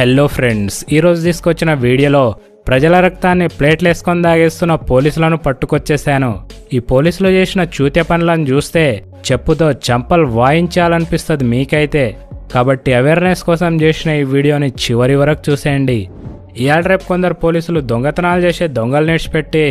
Hello friends ఈరోజు తీసుకొచ్చిన వీడియోలో ప్రజల రక్తాన్ని ప్లేట్లేసుకొని దాగేస్తున్న పోలీసులను పట్టుకొచ్చేశాను. ఈ పోలీసులు చేసిన చూతే పనులను చూస్తే చెప్పుతో చంపలు వాయించాలనిపిస్తుంది మీకైతే. కాబట్టి అవేర్నెస్ కోసం చేసిన ఈ వీడియోని చివరి వరకు చూసేయండి. ఇవాళ రేపు కొందరు పోలీసులు దొంగతనాలు చేసే దొంగలు నేర్చిపెట్టి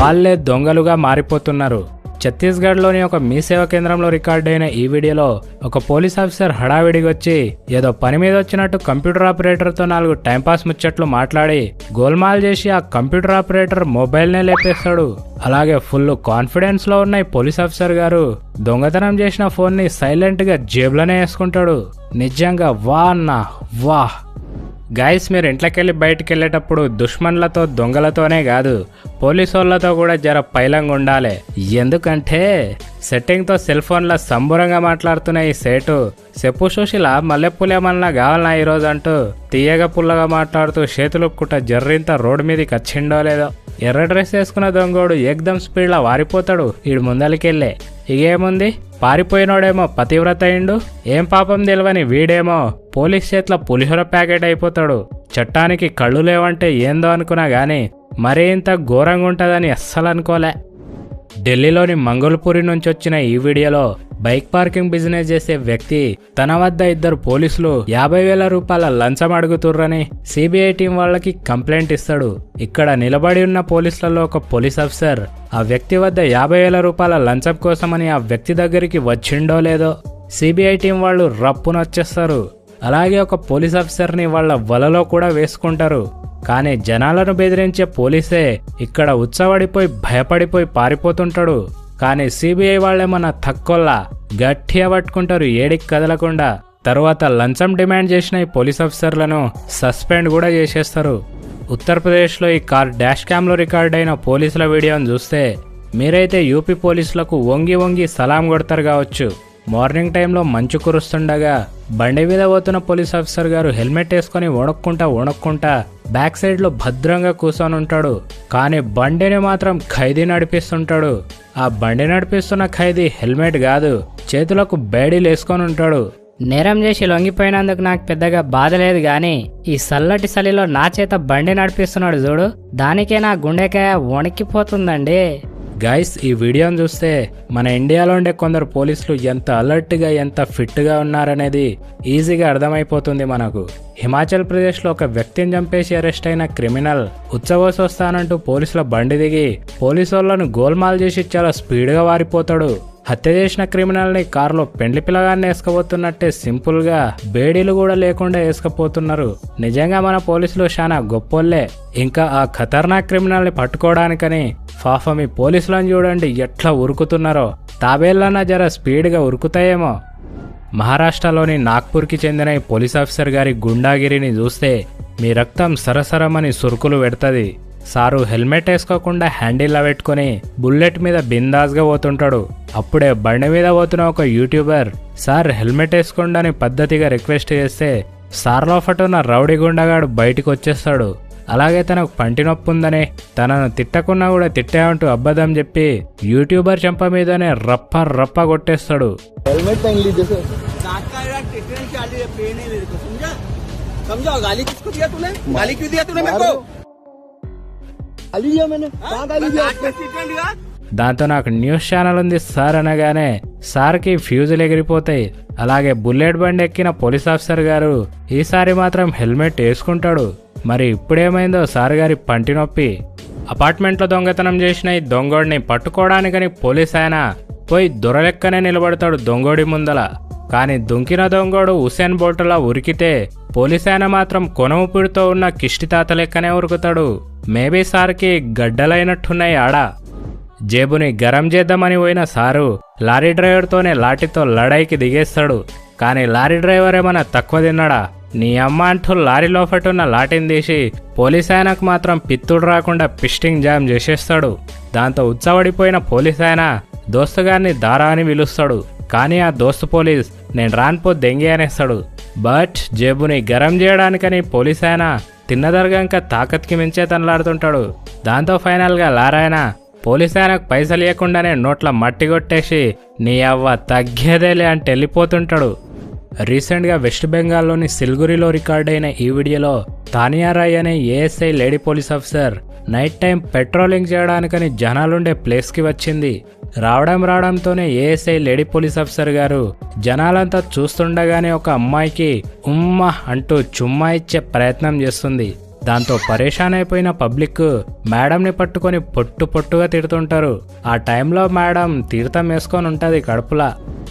వాళ్ళే దొంగలుగా మారిపోతున్నారు. ఛత్తీస్గఢ్లోని ఒక మీ సేవా కేంద్రంలో రికార్డ్ అయిన ఈ వీడియోలో ఒక పోలీస్ ఆఫీసర్ హడావిడిగా వచ్చి ఏదో పని మీద వచ్చినట్టు కంప్యూటర్ ఆపరేటర్తో నాలుగు టైంపాస్ ముచ్చట్లు మాట్లాడి గోల్మాల్ చేసి ఆ కంప్యూటర్ ఆపరేటర్ మొబైల్నే లేపేస్తాడు. అలాగే ఫుల్ కాన్ఫిడెన్స్లో ఉన్న ఈ పోలీస్ ఆఫీసర్ గారు దొంగతనం చేసిన ఫోన్ని సైలెంట్గా జేబులోనే వేసుకుంటాడు. నిజంగా వా అన్నా వాహ్. గాయస్ మీరు ఇంట్లోకెళ్ళి బయటికి వెళ్ళేటప్పుడు దుష్మన్లతో దొంగలతోనే కాదు పోలీసు వాళ్ళతో కూడా జర పైలంగా ఉండాలి. ఎందుకంటే సెట్టింగ్తో సెల్ ఫోన్ల సంబురంగా మాట్లాడుతున్న ఈ సేటు చెప్పు సుశీల మల్లెపూలేమన్నా కావాలన్నా ఈరోజు అంటూ తీయగా పుల్లగా మాట్లాడుతూ చేతులు కుట్ట జర్రింత రోడ్డు మీదకి వచ్చిండో లేదో. ఎర్ర డ్రెస్ వేసుకున్న దొంగోడు ఏకదం స్పీడ్లో వారిపోతాడు ఈడు ముందలికెళ్ళే. ఇగేముంది? పారిపోయినోడేమో పతివ్రత అయిండు. ఏం పాపం తెలియని వీడేమో పోలీస్ చేతిలో పులిహోర ప్యాకెట్ అయిపోతాడు. చట్టానికి కళ్ళు లేవంటే ఏందో అనుకున్నా గాని మరీ ఇంత ఘోరంగా ఉంటుందని అస్సలు అనుకోలే ఢిల్లీలోని మంగళపూరి నుంచి వచ్చిన ఈ వీడియోలో బైక్ పార్కింగ్ బిజినెస్ చేసే వ్యక్తి తన వద్ద ఇద్దరు పోలీసులు యాభై వేల రూపాయల లంచం అడుగుతుర్రని సిబిఐ టీం వాళ్ళకి కంప్లైంట్ ఇస్తాడు. ఇక్కడ నిలబడి ఉన్న పోలీసులలో ఒక పోలీస్ ఆఫీసర్ ఆ వ్యక్తి వద్ద యాభై వేల రూపాయల లంచం కోసమని ఆ వ్యక్తి దగ్గరికి వచ్చిండో లేదో సిబిఐ టీం వాళ్ళు రప్పున వచ్చేస్తారు. అలాగే ఒక పోలీస్ ఆఫీసర్ని వాళ్ళ వలలో కూడా వేసుకుంటారు. కానీ జనాలను బెదిరించే పోలీసే ఇక్కడ ఉత్సవడిపోయి భయపడిపోయి పారిపోతుంటాడు. కానీ సిబిఐ వాళ్ళేమన్నా తక్కువలా గట్టిగా పట్టుకుంటారు ఏడికి కదలకుండా. తరువాత లంచం డిమాండ్ చేసిన ఈ పోలీస్ ఆఫీసర్లను సస్పెండ్ కూడా చేసేస్తారు. ఉత్తరప్రదేశ్లో ఈ కార్ డాష్ క్యామ్లో రికార్డ్ అయిన పోలీసుల వీడియోను చూస్తే మీరైతే యూపీ పోలీసులకు వంగి వంగి సలాం కొడతారు కావచ్చు. మార్నింగ్ టైంలో మంచు కురుస్తుండగా బండి మీద పోతున్న పోలీస్ ఆఫీసర్ గారు హెల్మెట్ వేసుకొని వణక్కుంటా వణక్కుంటా బ్యాక్ సైడ్లో భద్రంగా కూర్చొని ఉంటాడు. కానీ బండిని మాత్రం ఖైదీ నడిపిస్తుంటాడు. ఆ బండి నడిపిస్తున్న ఖైదీ హెల్మెట్ కాదు. చేతులకు బేడీలు వేసుకొని ఉంటాడు. నేరం చేసి లొంగిపోయినందుకు నాకు పెద్దగా బాధ లేదు గాని ఈ సల్లటి చలిలో నా చేత బండి నడిపిస్తున్నాడు చూడు. దానికే నా గుండెకాయ వణికిపోతుందండి. గైస్ ఈ వీడియోని చూస్తే మన ఇండియాలో ఉండే కొందరు పోలీసులు ఎంత అలర్ట్గా ఎంత ఫిట్గా ఉన్నారనేది ఈజీగా అర్థమైపోతుంది మనకు. హిమాచల్ ప్రదేశ్లో ఒక వ్యక్తిని చంపేసి అరెస్ట్ అయిన క్రిమినల్ ఉత్సవోస్ వస్తానంటూ పోలీసుల బండి దిగి పోలీసు వాళ్ళను గోల్మాల్ చేసి చాలా స్పీడ్గా వారిపోతాడు. హత్య చేసిన క్రిమినల్ని కారులో పెండ్లి పిల్లగాన్ని వేసుకపోతున్నట్టే సింపుల్గా బేడీలు కూడా లేకుండా వేసుకపోతున్నారు. నిజంగా మన పోలీసులు చాలా గొప్పోళ్ళే ఇంకా ఆ ఖతర్నాక్ క్రిమినల్ని పట్టుకోవడానికని పాపం ఈ పోలీసులను చూడండి ఎట్లా ఉరుకుతున్నారో. తాబేళ్ళన్నా జర స్పీడ్గా ఉరుకుతాయేమో. మహారాష్ట్రలోని నాగ్పూర్కి చెందిన ఈ పోలీస్ ఆఫీసర్ గారి గుండాగిరిని చూస్తే మీ రక్తం సరసరమని సురుకులు పెడుతుంది. సారు హెల్మెట్ వేసుకోకుండా హ్యాండిల్లా పెట్టుకుని బుల్లెట్ మీద బిందాస్గా పోతుంటాడు. అప్పుడే బండి మీద పోతున్న ఒక యూట్యూబర్ సార్ హెల్మెట్ వేసుకోండి అని పద్ధతిగా రిక్వెస్ట్ చేస్తే సార్లో ఫటున్న రౌడీ గుండగాడు బయటకు వచ్చేస్తాడు అలాగే తనకు పంటి నొప్పి ఉందని తనను తిట్టకున్నా కూడా తిట్టామంటూ అబద్ధం చెప్పి యూట్యూబర్ చెంప మీదనే రప్ప రప్ప కొట్టేస్తాడు. దాంతో నాకు న్యూస్ ఛానల్ ఉంది సార్ అనగానే సార్కి ఫ్యూజులు ఎగిరిపోతాయి. అలాగే బుల్లెట్ బండి ఎక్కిన పోలీస్ ఆఫీసర్ గారు ఈసారి మాత్రం హెల్మెట్ వేసుకుంటాడు. మరి ఇప్పుడేమైందో సార్ గారి పంటి నొప్పి. అపార్ట్మెంట్లో దొంగతనం చేసిన ఈ దొంగోడిని పట్టుకోవడానికని పోలీస్ ఆయన పోయి దొరలెక్కనే నిలబడతాడు దొంగోడి ముందల. కానీ దుంకిన దొంగోడు హుసేన్ బోల్ట్లా ఉరికితే పోలీస్ ఆయన మాత్రం కొనవుపిడితో ఉన్న కిష్టి తాత లెక్కనే ఉరుకుతాడు. మేబీ సార్కి గడ్డలైనట్టున్నాయి ఆడ. జేబుని గరం చేద్దామని పోయిన సారు లారీ డ్రైవర్తోనే లాఠీతో లడాయికి దిగేస్తాడు. కానీ లారీ డ్రైవర్ ఏమైనా తక్కువ తిన్నాడా? నీ అమ్మ అంటూ లారీ లోపటున్న లాటిని తీసి పోలీస్ ఆయనకు మాత్రం పిత్తుడు రాకుండా పిస్టింగ్ జామ్ చేసేస్తాడు. దాంతో ఉత్సవడిపోయిన పోలీస్ ఆయన దోస్తుగారిని దారా అని పిలుస్తాడు. కానీ ఆ దోస్తు పోలీస్ నేను రాన్పో దెంగి అనేస్తాడు. బట్ జేబుని గరం చేయడానికని పోలీస్ ఆయన తిన్నదరగంక తాకత్కి మించే తనలాడుతుంటాడు. దాంతో ఫైనల్గా లారాయన పోలీస్ ఆయనకు పైసలు ఇవ్వకుండానే నోట్ల మట్టి కొట్టేసి నీ అవ్వ తగ్గేదేలే అంటే వెళ్ళిపోతుంటాడు రీసెంట్గా వెస్ట్ బెంగాల్లోని సిల్గురిలో రికార్డైన ఈ వీడియోలో తానియా రాయ్ అనే ASI lady police officer night time patrolling చేయడానికని జనాలుండే ప్లేస్కి వచ్చింది. రావడం రావడంతోనే ఏఎస్ఐ లేడీ పోలీస్ ఆఫీసర్ గారు జనాలంతా చూస్తుండగానే ఒక అమ్మాయికి ఉమ్మ అంటూ చుమ్మా ఇచ్చే ప్రయత్నం చేస్తుంది. దాంతో పరేషాన్ అయిపోయిన పబ్లిక్ మేడంని పట్టుకొని పొట్టు పొట్టుగా తిడుతుంటారు. ఆ టైంలో మేడం తీర్థం వేసుకొని ఉంటుంది కడుపులా.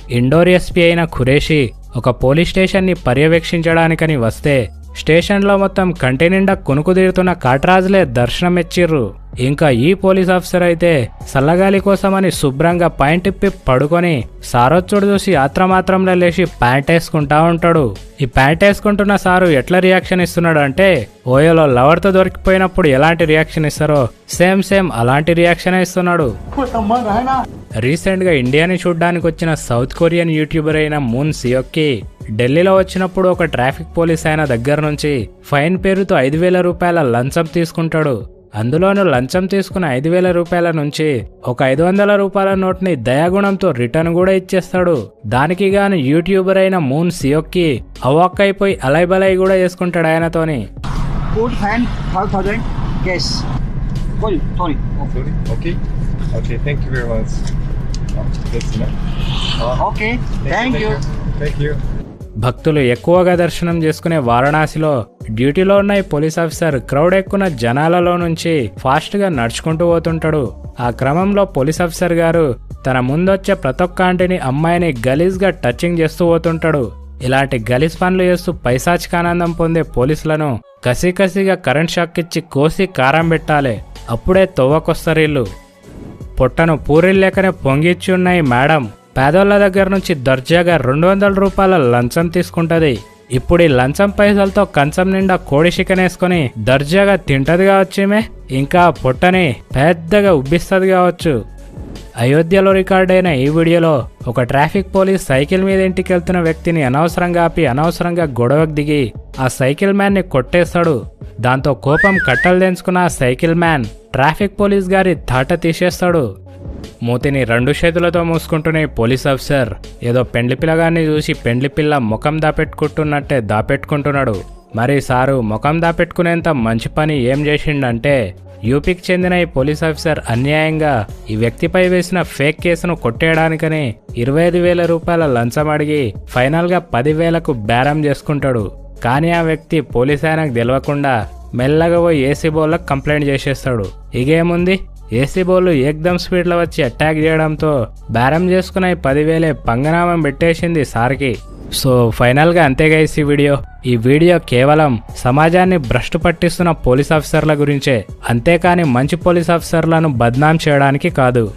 ఇండోర్ ఎస్పీ అయిన ఖురేషి ఒక పోలీస్ స్టేషన్ని పర్యవేక్షించడానికని వస్తే స్టేషన్లో మొత్తం కంటి నిండా కొనుకుదీరుతున్న కాట్రాజులే ఇంకా ఈ పోలీస్ ఆఫీసర్ అయితే చల్లగాలి కోసమని శుభ్రంగా పాయింట్ ఇప్పి పడుకొని సారొచ్చుడు చూసి ఆత్రమాత్రంలో లేచి ప్యాంట్ వేసుకుంటా ఉంటాడు. ఈ ప్యాంట్ వేసుకుంటున్న సారు ఎట్లా రియాక్షన్ ఇస్తున్నాడు అంటే ఓయోలో లవర్తో దొరికిపోయినప్పుడు ఎలాంటి రియాక్షన్ ఇస్తారో సేమ్ సేమ్ అలాంటి రియాక్షన్ ఇస్తున్నాడు. రీసెంట్గా ఇండియాని చూడ్డానికి వచ్చిన సౌత్ కొరియన్ యూట్యూబర్ అయిన మూన్ సియోక్కి ఢిల్లీలో వచ్చినప్పుడు ఒక ట్రాఫిక్ పోలీస్ ఆయన దగ్గర నుంచి ఫైన్ పేరుతో ఐదు వేల రూపాయల లంచం తీసుకుంటాడు. అందులోనూ లంచం తీసుకున్న ఐదు వేల రూపాయల నుంచి ఒక ఐదు వందల రూపాయల నోట్ని దయాగుణంతో రిటర్న్ కూడా ఇచ్చేస్తాడు. దానికి గాను యూట్యూబర్ అయిన మూన్ సియోక్కి అవాక్ అయిపోయి అలైబలై కూడా చేసుకుంటాడు ఆయనతోని. Put fan 5000 భక్తులు ఎక్కువగా దర్శనం చేసుకునే వారణాసిలో డ్యూటీలో ఉన్న ఈ పోలీస్ ఆఫీసర్ క్రౌడ్ ఎక్కున్న జనాలలో నుంచి ఫాస్ట్గా నడుచుకుంటూ పోతుంటాడు. ఆ క్రమంలో పోలీస్ ఆఫీసర్ గారు తన ముందొచ్చే ప్రతి ఒక్క ఆంటీని అమ్మాయిని గలీజ్గా టచింగ్ చేస్తూ పోతుంటాడు. ఇలాంటి గలీజ్ పనులు చేస్తూ పైశాచికానందం పొందే పోలీసులను కసి కసిగా కరెంట్ షాక్ ఇచ్చి కోసి కారం పెట్టాలి. అప్పుడే తొవ్వకొస్తారు ఇల్లు. పొట్టను పూరిల్లేకనే పొంగిచ్చి ఉన్నాయి మేడం పేదోళ్ళ దగ్గర నుంచి దర్జాగా రెండు వందల రూపాయల లంచం తీసుకుంటది. ఇప్పుడు ఈ లంచం పైసలతో కంచం నిండా కోడి చికెన్ వేసుకొని దర్జాగా తింటది కావచ్చేమే ఇంకా పొట్టని పెద్దగా ఉబ్బిస్తుంది కావచ్చు. అయోధ్యలో రికార్డైన ఈ వీడియోలో ఒక ట్రాఫిక్ పోలీస్ సైకిల్ మీద ఇంటికి వెళ్తున్న వ్యక్తిని అనవసరంగా ఆపి అనవసరంగా గొడవకు దిగి ఆ సైకిల్ మ్యాన్ని కొట్టేస్తాడు. దాంతో కోపం కట్టలు తెంచుకున్న సైకిల్ మ్యాన్ ట్రాఫిక్ పోలీస్ గారి తాట తీసేస్తాడు. మూతిని రెండు చేతులతో మూసుకుంటూనే పోలీస్ ఆఫీసర్ ఏదో పెండ్లి పిల్లగాన్ని చూసి పెండ్లి పిల్ల ముఖం దాపెట్టుకుంటున్నట్టే దాపెట్టుకుంటున్నాడు. మరి సారు ముఖం దాపెట్టుకునేంత మంచి పని ఏం చేసిండంటే యూపీకి చెందిన ఈ పోలీస్ ఆఫీసర్ అన్యాయంగా ఈ వ్యక్తిపై వేసిన ఫేక్ కేసును కొట్టేయడానికని ఇరవై ఐదు వేల రూపాయల లంచం అడిగి ఫైనల్గా పదివేలకు బేరం చేసుకుంటాడు. కానీ ఆ వ్యక్తి పోలీస్ ఆయనకు తెలియకుండా మెల్లగా పోయి ఏసీ బోర్లకు కంప్లైంట్ చేసేస్తాడు. ఇగేముంది ఏసీ బౌలు ఏకదమ్ స్పీడ్లో వచ్చి అటాక్ చేయడంతో బేరం చేసుకున్న ఈ పదివేలే పంగనామం పెట్టేసింది సార్కి. సో ఫైనల్గా అంతేగా ఈ వీడియో. ఈ వీడియో కేవలం సమాజాన్ని భ్రష్టు పట్టిస్తున్న పోలీస్ ఆఫీసర్ల గురించే. అంతేకాని మంచి పోలీస్ ఆఫీసర్లను బద్నాం చేయడానికి కాదు.